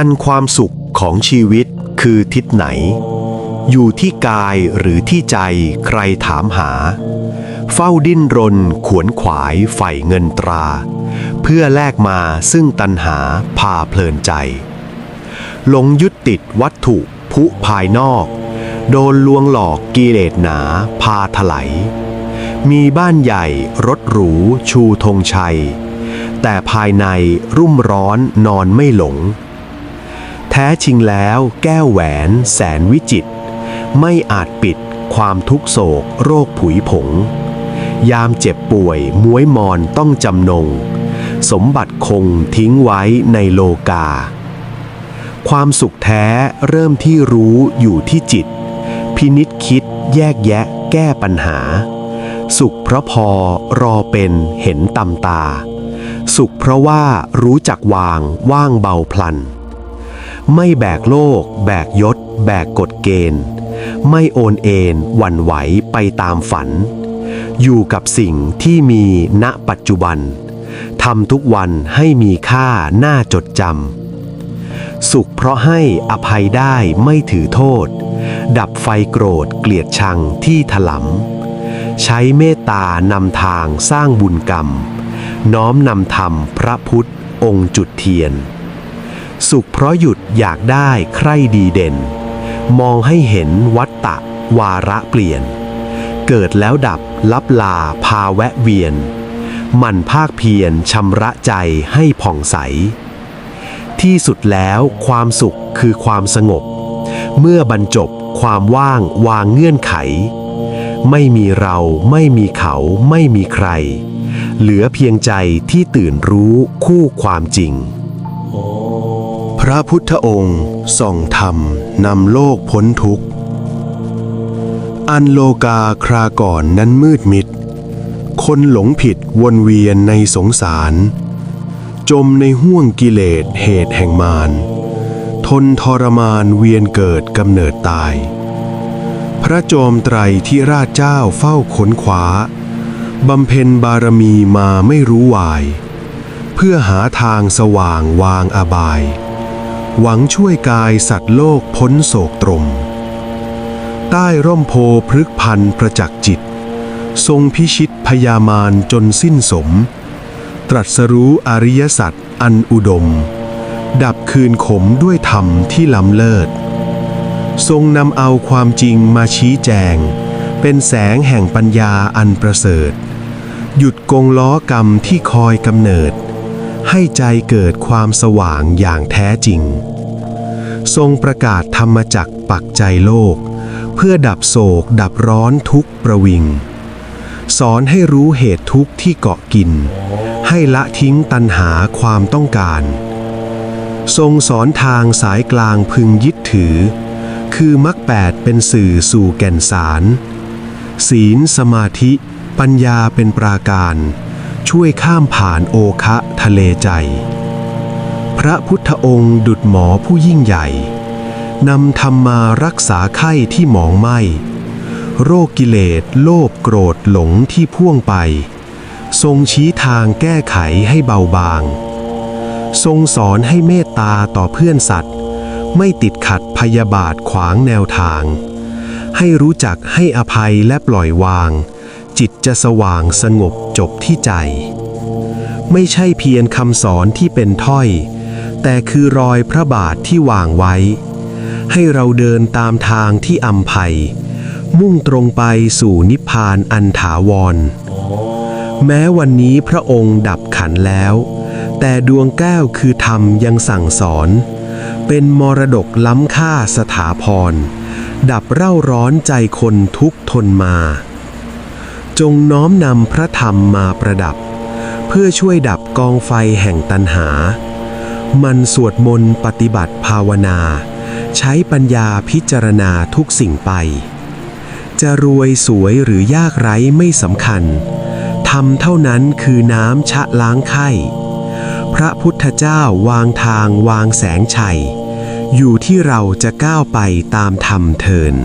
อันความสุขของชีวิตคือทิศไหน อยู่ที่กายหรือที่ใจใครถามหา เฝ้าดิ้นรนขวนขวายใฝ่เงินตรา เพื่อแลกมาซึ่งตัณหาพาเพลินใจ หลงยึดติดวัตถุผู้ภายนอก โดนลวงหลอกกิเลสหนาพาถลายมีบ้านใหญ่รถหรูชูธงชัย แต่ภายในรุ่มร้อนนอนไม่หลง ท้จริงแล้วแก้วแหวนแสนวิจิต ไม่อาจปิดความทุกโศกโรคผุยผง ยามเจ็บป่วยม้วยมอนต้องจำนง สมบัติคงทิ้งไว้ในโลกา ความสุขแท้เริ่มที่รู้อยู่ที่จิต พินิษคิดแยกแยะแก้ปัญหา สุขเพราะพอรอเป็นเห็นตำตา สุขเพราะว่ารู้จักวางว่างเบาพลัน ไม่แบกโลก แบกยศ แบกกฎเกณฑ์ ไม่โอนเอ็นหวั่นไหวไปตามฝัน อยู่กับสิ่งที่มีณปัจจุบันทำทุกวันให้มีค่าน่าจดจำสุขเพราะให้อภัยได้ไม่ถือโทษ ดับไฟโกรธเกลียดชังที่ถลำใช้เมตตานำทางสร้างบุญกรรม น้อมนำธรรมพระพุทธองค์จุดเทียน สุขเพราะหยุดอยากได้ใครดีเด่น มองให้เห็นวัตตะ วาระเปลี่ยน เกิดแล้วดับลับลาพาแวะเวียนหมันภาคเพียรชำระใจให้ผ่องใส ที่สุดแล้วความสุขคือความสงบ เมื่อบรรจบความว่างวางเงื่อนไข ไม่มีเราไม่มีเขาไม่มีใคร เหลือเพียงใจที่ตื่นรู้คู่ความจริงพ ระพุทธองค์ส่องธรรมนำโลกพ้นทุกข์ อันโลกาคราก่อนนั้นมืดมิด คนหลงผิดวนเวียนในสงสาร จมในห่วงกิเลสเหตุแห่งมาร ทนทรมานเวียนเกิดกำเนิดตาย พระโจมไตรที่ราชเจ้าเฝ้าขนขวาบำเพ็ญบารมีมาไม่รู้วาย เพื่อหาทางสว่างวางอบาย หวังช่วยกายสัตว์โลกพ้นโศกตรม ใต้ร่มโพพฤกพันธ์ประจักษ์จิต ทรงพิชิตพยามารจนสิ้นสม ตรัสรู้อริยสัจอันอุดม ดับคืนขมด้วยธรรมที่ล้ำเลิศ ทรงนำเอาความจริงมาชี้แจง เป็นแสงแห่งปัญญาอันประเสริฐ หยุดกงล้อกรรมที่คอยกำเนิด ให้ใจเกิดความสว่างอย่างแท้จริง ทรงประกาศธรรมจักปักใจโลก เพื่อดับโศกดับร้อนทุกประวิง สอนให้รู้เหตุทุกข์ที่เกาะกิน ให้ละทิ้งตัณหาความต้องการ ทรงสอนทางสายกลางพึงยึดถือ คือมรรคแปดเป็นสื่อสู่แก่นสาร ศีลสมาธิ ปัญญาเป็นปราการ ช่วยข้ามผ่านโอคะทะเลใจ พระพุทธองค์ดุจหมอผู้ยิ่งใหญ่นำธรรมมารักษาไข้ที่หมองไหมโรคกิเลสโลภโกรธหลงที่พ่วงไป ทรงชี้ทางแก้ไขให้เบาบาง ทรงสอนให้เมตตาต่อเพื่อนสัตว์ ไม่ติดขัดพยาบาทขวางแนวทาง ให้รู้จักให้อภัยและปล่อยวาง จิตจะสว่างสงบจบที่ใจ ไม่ใช่เพียงคำสอนที่เป็นถ้อย แต่คือรอยพระบาทที่วางไว้ ให้เราเดินตามทางที่อัมภัย มุ่งตรงไปสู่นิพพานอันถาวร แม้วันนี้พระองค์ดับขันแล้ว แต่ดวงแก้วคือธรรมยังสั่งสอน เป็นมรดกล้ำค่าสถาพรดับเร่าร้อนใจคนทุกทนมา จงน้อมนำพระธรรมมาประดับ เพื่อช่วยดับกองไฟแห่งตันหา มันสวดมนต์ปฏิบัติภาวนา ใช้ปัญญาพิจารณาทุกสิ่งไป จะรวยสวยหรือยากไร้ไม่สำคัญธรรมเท่านั้นคือน้ำชะล้างไข้พระพุทธเจ้าวางทางวางแสงชัย อยู่ที่เราจะก้าวไปตามธรรมเทิน